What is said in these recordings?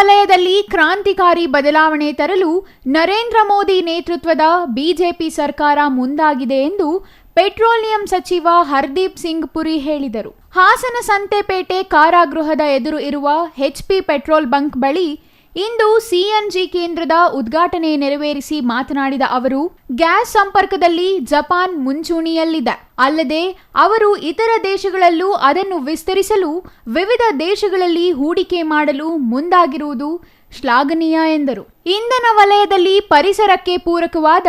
ವಲಯದಲ್ಲಿ ಕ್ರಾಂತಿಕಾರಿ ಬದಲಾವಣೆ ತರಲು ನರೇಂದ್ರ ಮೋದಿ ನೇತೃತ್ವದ ಬಿಜೆಪಿ ಸರ್ಕಾರ ಮುಂದಾಗಿದೆ ಎಂದು ಪೆಟ್ರೋಲಿಯಂ ಸಚಿವ ಹರ್ದೀಪ್ ಸಿಂಗ್ ಪುರಿ ಹೇಳಿದರು. ಹಾಸನ ಸಂತೆಪೇಟೆ ಕಾರಾಗೃಹದ ಎದುರು ಇರುವ ಎಚ್ಪಿ ಪೆಟ್ರೋಲ್ ಬಂಕ್ ಬಳಿ ಇಂದು ಸಿಎನ್ಜಿ ಕೇಂದ್ರದ ಉದ್ಘಾಟನೆ ನೆರವೇರಿಸಿ ಮಾತನಾಡಿದ ಅವರು, ಗ್ಯಾಸ್ ಸಂಪರ್ಕದಲ್ಲಿ ಜಪಾನ್ ಮುಂಚೂಣಿಯಲ್ಲಿದೆ. ಅಲ್ಲದೆ ಅವರು ಇತರ ದೇಶಗಳಲ್ಲೂ ಅದನ್ನು ವಿಸ್ತರಿಸಲು ವಿವಿಧ ದೇಶಗಳಲ್ಲಿ ಹೂಡಿಕೆ ಮಾಡಲು ಮುಂದಾಗಿರುವುದು ಶ್ಲಾಘನೀಯ ಎಂದರು. ಇಂಧನ ವಲಯದಲ್ಲಿ ಪರಿಸರಕ್ಕೆ ಪೂರಕವಾದ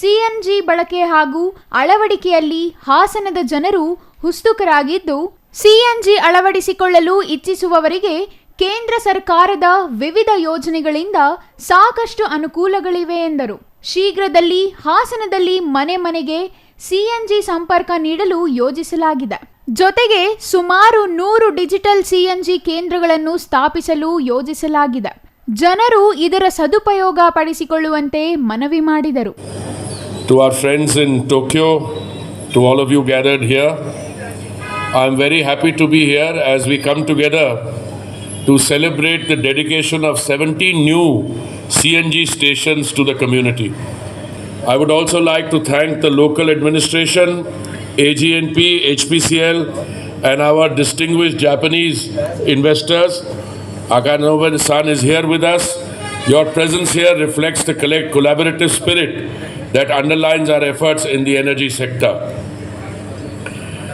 ಸಿಎನ್ಜಿ ಬಳಕೆ ಹಾಗೂ ಅಳವಡಿಕೆಯಲ್ಲಿ ಹಾಸನದ ಜನರು ಹುಸ್ತುಕರಾಗಿದ್ದು ಸಿಎನ್ಜಿ ಅಳವಡಿಸಿಕೊಳ್ಳಲು ಇಚ್ಛಿಸುವವರಿಗೆ ಕೇಂದ್ರ ಸರ್ಕಾರದ ವಿವಿಧ ಯೋಜನೆಗಳಿಂದ ಸಾಕಷ್ಟು ಅನುಕೂಲಗಳಿವೆ ಎಂದರು. ಶೀಘ್ರದಲ್ಲಿ ಹಾಸನದಲ್ಲಿ ಮನೆ ಮನೆಗೆ ಸಿಎನ್ಜಿ ಸಂಪರ್ಕ ನೀಡಲು ಯೋಜಿಸಲಾಗಿದೆ. ಜೊತೆಗೆ ಸುಮಾರು ನೂರು ಡಿಜಿಟಲ್ ಸಿಎನ್ಜಿ ಕೇಂದ್ರಗಳನ್ನು ಸ್ಥಾಪಿಸಲು ಯೋಜಿಸಲಾಗಿದೆ. ಜನರು ಇದರ ಸದುಪಯೋಗ ಪಡಿಸಿಕೊಳ್ಳುವಂತೆ ಮನವಿ ಮಾಡಿದರು. To our friends in Tokyo, to all of you gathered here, am very happy to be here as we come together to celebrate the dedication of 17 new CNG stations to the community. I would also like to thank the local administration, AGNP, HPCL, and our distinguished Japanese investors. Akanovan San is here with us. Your presence here reflects the collaborative spirit that underlines our efforts in the energy sector.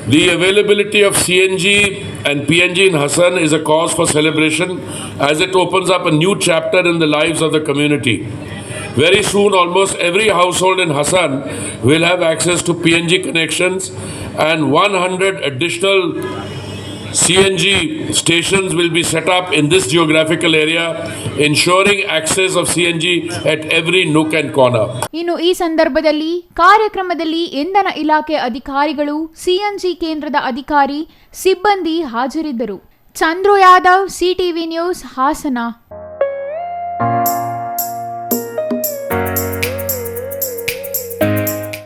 The availability of CNG and PNG in Hassan is a cause for celebration as it opens up a new chapter in the lives of the community. Very soon, almost every household in Hassan will have access to PNG connections, and 100 additional CNG stations will be set up in this geographical area, ensuring access of CNG at every nook and corner. ಇನ್ನು ಈ ಸಂದರ್ಭದಲ್ಲಿ ಕಾರ್ಯಕ್ರಮದಲ್ಲಿ ಇಂಧನ ಇಲಾಖೆ ಅಧಿಕಾರಿಗಳು CNG ಕೇಂದ್ರದ ಅಧಿಕಾರಿ ಸಿಬ್ಬಂದಿ ಹಾಜರಿದ್ದರು ಚಂದ್ರು ಯಾದವ್ ಸಿಟಿವಿ ನ್ಯೂಸ್ ಹಾಸನ